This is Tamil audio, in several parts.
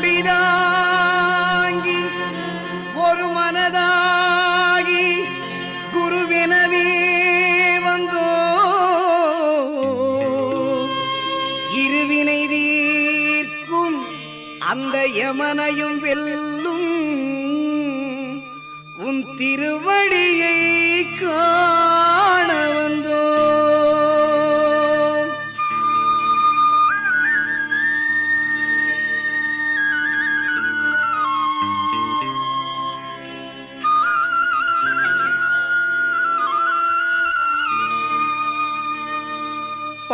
முடிதாங்கி ஒரு மனதாகி குருவினவே வந்தோ. இருவினை தீர்க்கும் அந்த யமனையும் வெல்லும் உன் திருவடியை கா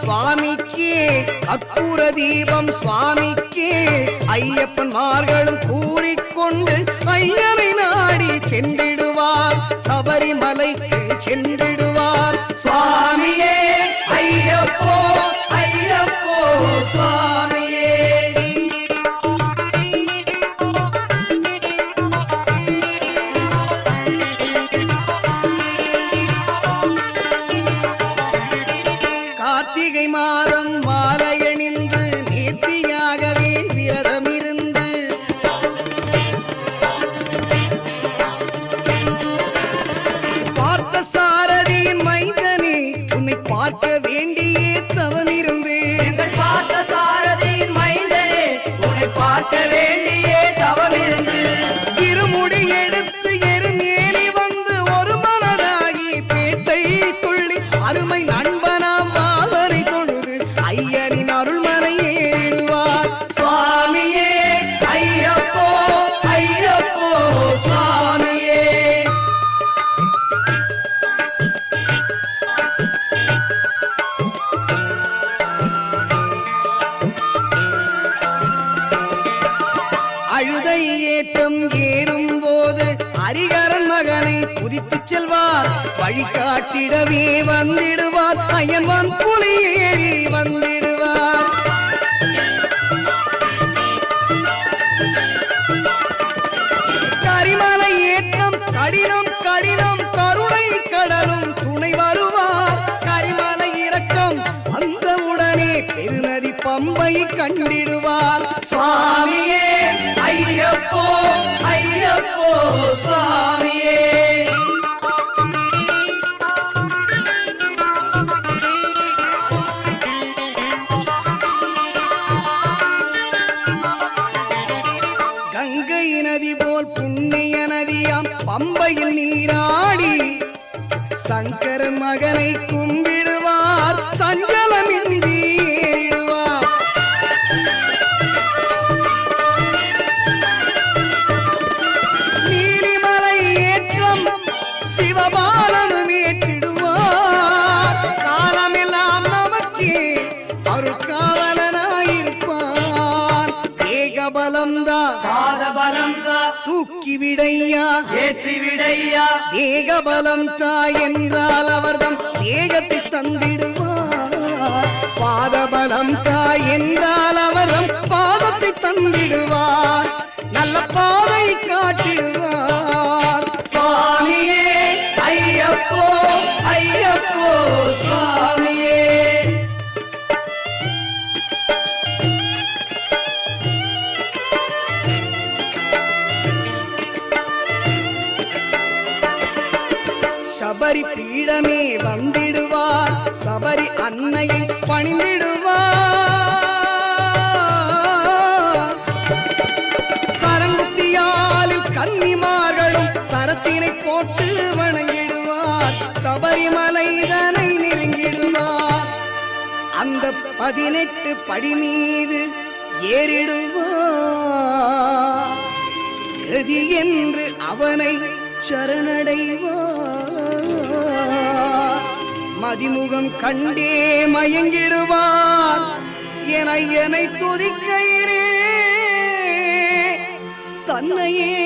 சுவாமிக்கே அற்புர தீபம் சுவாமிக்கே ஐயப்பன்மார்களும் கூறிக்கொண்டு ஐயனை நாடி சென்றிடுவார். சபரிமலைக்கு சென்றிடுவார் ஹரிகரன் மகனை புதித்து செல்வார். வழிகாட்டிடவே வந்திடுவார். அயன்வான் புலியேறி வந்திடுவார். கரிமலை ஏற்றம் கடினம் கடினம் கருணை கடலும் துணை வருவார். கரிமலை இறக்கம் அந்த உடனே பெருநதி பம்பை கண்டிடுவார். சுவாமியே ஐயப்போ ஐயப்போ சுவாமியே. கங்கை நதி போல் புண்ணிய நதியாம் பம்பையில் நீராடி சங்கரன் மகனை கும்பி தூக்கி விடையா? ஏற்றி விடையா? தேகபலம் தாய் என்றால் அவர்தம் தேகத்தை தந்திடுவார் பாதபலம் தாய் என்றால் அவர்தம் பாதத்தை தந்திடுவார் நல்ல பாதை காட்டிடுவார் சபரி பீடமே வந்திடுவார். சபரி அன்னையை பணிந்திடுவார். சரங்குத்தியாலில் கன்னிமார்களும் சரத்தினை போட்டு வணங்கிடுவார். சபரிமலைதனை நெருங்கிடுவார். அந்த பதினெட்டு படி மீது ஏறிடுவார். கதி என்று அவனை சரணடைவார். மதிமுகம் கண்டே மயங்கிடுவார் என என்னை துதிக்கையிலே. தன்னையே